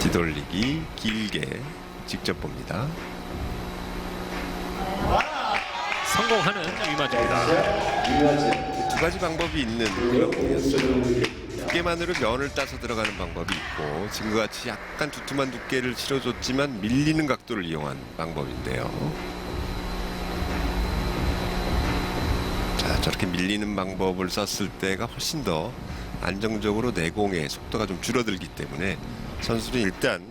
뒤돌리기 길게 직접 봅니다. 성공하는 위마즈입니다. 두 가지 방법이 있는 그런 공이었어요. 두께만으로 면을 따서 들어가는 방법이 있고 지금과 같이 약간 두툼한 두께를 실어줬지만 밀리는 각도를 이용한 방법인데요. 자 저렇게 밀리는 방법을 썼을 때가 훨씬 더 안정적으로 내공의 속도가 좀 줄어들기 때문에 선수는 일단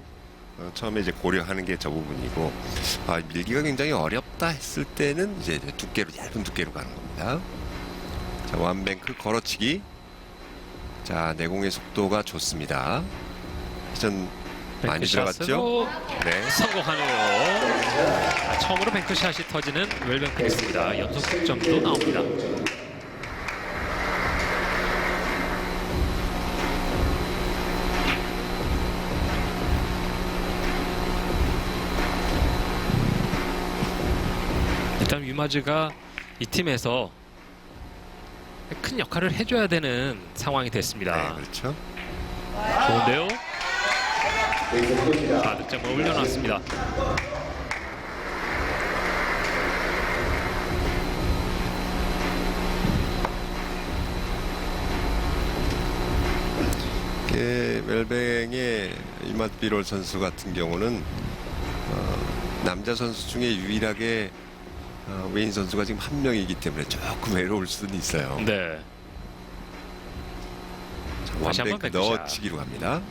어, 처음에 이제 고려하는 게 저 부분이고 아, 밀기가 굉장히 어렵다 했을 때는 이제 두께로 얇은 두께로 가는 겁니다. 자, 완뱅크 걸어치기. 자, 내공의 속도가 좋습니다. 회전 많이 들어갔죠? 네. 성공하네요. 자, 처음으로 뱅크샷이 터지는 웰뱅크리스입니다. 연속 득점도 나옵니다. 일단 위마즈가 이 팀에서 큰 역할을 해줘야 되는 상황이 네, 됐습니다. 그렇죠. 좋은데요? 자, 득점을 올려놨습니다. 이게 웰뱅의 이맛 비롤 선수 같은 경우는 어, 남자 선수 중에 유일하게 어, 웨인 선수가 지금 한 명이기 때문에 조금 외로울 수는 있어요. 네. 다시 한번 완뱅크 뱅크샷. 넣어치기로 갑니다.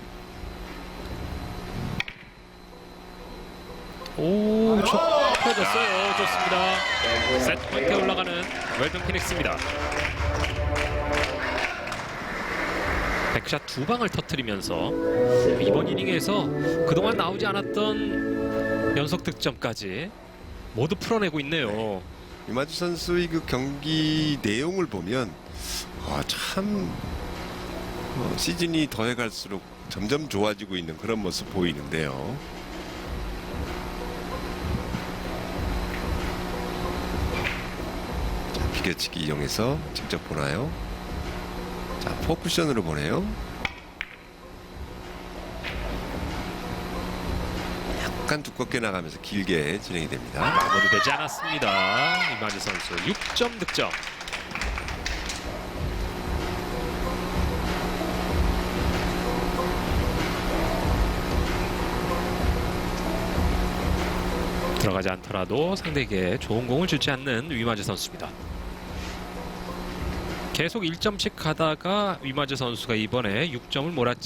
오, 좁혀졌어요. 좋습니다. 세트 포인트에 올라가는 웰든 피닉스입니다. 백샷 두 방을 터트리면서 이번 이닝에서 그동안 나오지 않았던 연속 득점까지 모두 풀어내고 있네요. 이마주 선수의 그 경기 내용을 보면 아, 참 어, 시즌이 더해갈수록 점점 좋아지고 있는 그런 모습 보이는데요. 자, 비겨치기 이용해서 직접 보나요? 자, 포쿠션으로 보네요. 약간 두껍게 나가면서 길게 진행이 됩니다. 마무리되지 않았습니다. 이마지 선수 6점 득점. 들어가지 않더라도 상대에게 좋은 공을 주지 않는 위마즈 선수입니다. 계속 1점씩 가다가 위마즈 선수가 이번에 6점을 몰았